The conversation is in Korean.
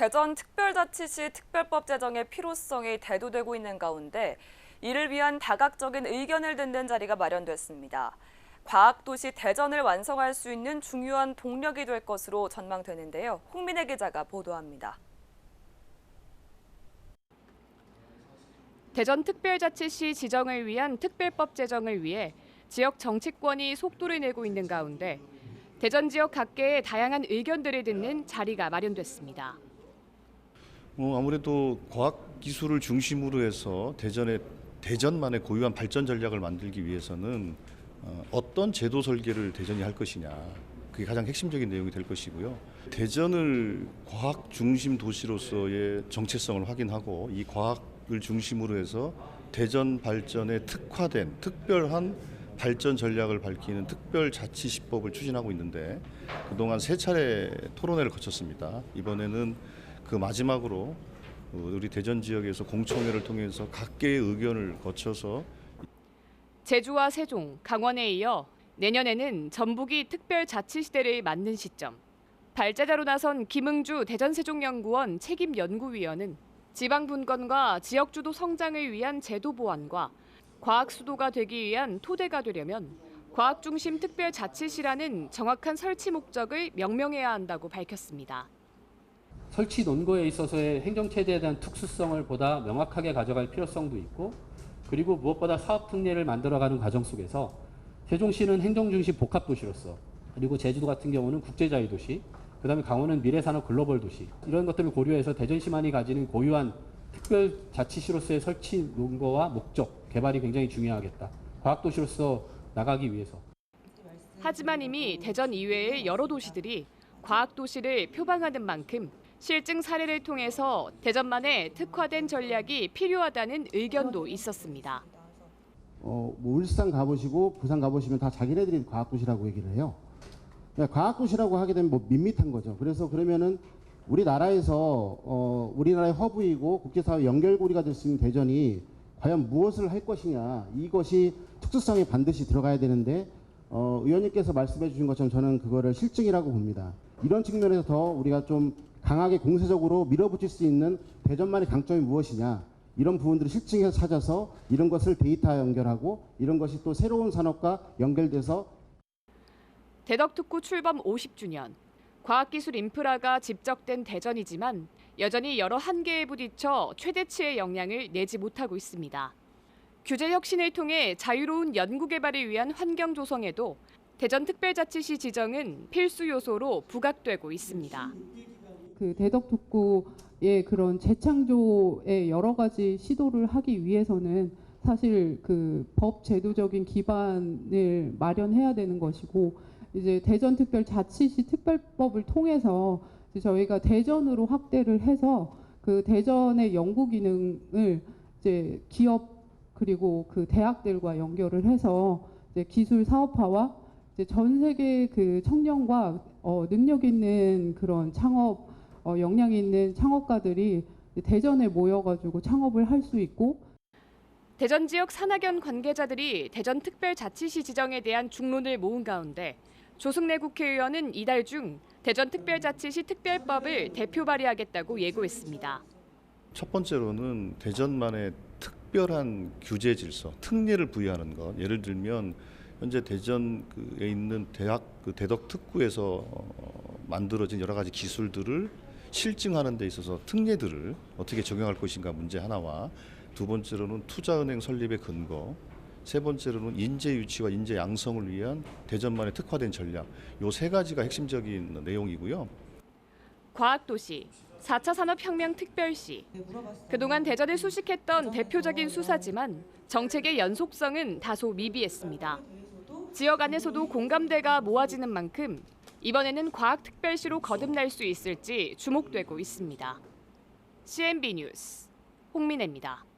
대전 특별자치시 특별법 제정의 필요성이 대두되고 있는 가운데 이를 위한 다각적인 의견을 듣는 자리가 마련됐습니다. 과학도시 대전을 완성할 수 있는 중요한 동력이 될 것으로 전망되는데요. 홍민혜 기자가 보도합니다. 대전특별자치시 지정을 위한 특별법 제정을 위해 지역 정치권이 속도를 내고 있는 가운데 대전 지역 각계의 다양한 의견들을 듣는 자리가 마련됐습니다. 어, 아무래도 과학 기술을 중심으로 해서 대전의 대전만의 고유한 발전 전략을 만들기 위해서는 어, 어떤 제도 설계를 대전이 할 것이냐 그게 가장 핵심적인 내용이 될 것이고요. 대전을 과학 중심 도시로서의 정체성을 확인하고 이 과학을 중심으로 해서 대전 발전에 특화된 특별한 발전 전략을 밝히는 특별자치시법을 추진하고 있는데 그동안 세 차례 토론회를 거쳤습니다. 이번에는 그 마지막으로 어, 우리 대전 지역에서 공청회를 통해서 각계의 의견을 거쳐서 제주와 세종, 강원에 이어 내년에는 전북이 특별자치시대를 맞는 시점. 발제자로 나선 김응주 대전세종연구원 책임연구위원은 지방 분권과 지역 주도 성장을 위한 제도 보완과 과학 수도가 되기 위한 토대가 되려면 과학 중심 특별자치시라는 정확한 설치 목적을 명명해야 한다고 밝혔습니다. 설치 논거에 있어서의 행정체제에 대한 특수성을 보다 명확하게 가져갈 필요성도 있고 그리고 무엇보다 사업 특례를 만들어가는 과정 속에서 세종시는 행정중심 복합도시로서 그리고 제주도 같은 경우는 국제자유 도시 그 다음에 강원은 미래산업 글로벌 도시 이런 것들을 고려해서 대전시만이 가지는 고유한 특별자치시로서의 설치 논거와 목적 개발이 굉장히 중요하겠다. 과학도시로서 나가기 위해서. 하지만 이미 대전 이외의 여러 도시들이 과학도시를 표방하는 만큼 실증 사례를 통해서 대전만의 특화된 전략이 필요하다는 의견도 있었습니다. 어, 뭐 울산 가보시고 부산 가보시면 다 자기네들이 과학도시라고 얘기를 해요. 그러니까 과학도시라고 하게 되면 뭐 밋밋한 거죠. 그래서 그러면은 우리나라에서 어, 우리나라의 허브이고 국제사회 연결고리가 될 수 있는 대전이 과연 무엇을 할 것이냐 이것이 특수성이 반드시 들어가야 되는데 어, 의원님께서 말씀해 주신 것처럼 저는 그거를 실증이라고 봅니다. 이런 측면에서 더 우리가 좀 강하게 공세적으로 밀어붙일 수 있는 대전만의 강점이 무엇이냐 이런 부분들을 실증해서 찾아서 이런 것을 데이터 연결하고 이런 것이 또 새로운 산업과 연결돼서 대덕특구 출범 50주년. 과학기술 인프라가 집적된 대전이지만 여전히 여러 한계에 부딪혀 최대치의 역량을 내지 못하고 있습니다. 규제 혁신을 통해 자유로운 연구 개발을 위한 환경 조성에도 대전특별자치시 지정은 필수 요소로 부각되고 있습니다. 그 대덕특구의 그런 재창조의 여러 가지 시도를 하기 위해서는 사실 그 법 제도적인 기반을 마련해야 되는 것이고 이제 대전특별자치시 특별법을 통해서 저희가 대전으로 확대를 해서 그 대전의 연구 기능을 이제 기업 그리고 그 대학들과 연결을 해서 이제 기술 사업화와 이제 전 세계 그 청년과 어, 능력 있는 그런 창업 어, 역량 있는 창업가들이 대전에 모여가지고 창업을 할 수 있고 대전 지역 산학연 관계자들이 대전 특별자치시 지정에 대한 중론을 모은 가운데 조승래 국회의원은 이달 중 대전 특별자치시 특별법을 대표 발의하겠다고 예고했습니다. 첫 번째로는 대전만의 특별한 규제 질서, 특례를 부여하는 것. 예를 들면 현재 대전에 있는 대학 그 대덕 특구에서 어, 만들어진 여러 가지 기술들을 실증하는 데 있어서 특례들을 어떻게 적용할 것인가 문제 하나와 두 번째로는 투자은행 설립의 근거, 세 번째로는 인재 유치와 인재 양성을 위한 대전만의 특화된 전략. 요 세 가지가 핵심적인 내용이고요. 과학도시, 4차 산업혁명 특별시. 그동안 대전을 수식했던 대표적인 수사지만 정책의 연속성은 다소 미비했습니다. 지역 안에서도 공감대가 모아지는 만큼 이번에는 과학특별시로 거듭날 수 있을지 주목되고 있습니다. CNB 뉴스 홍민혜입니다.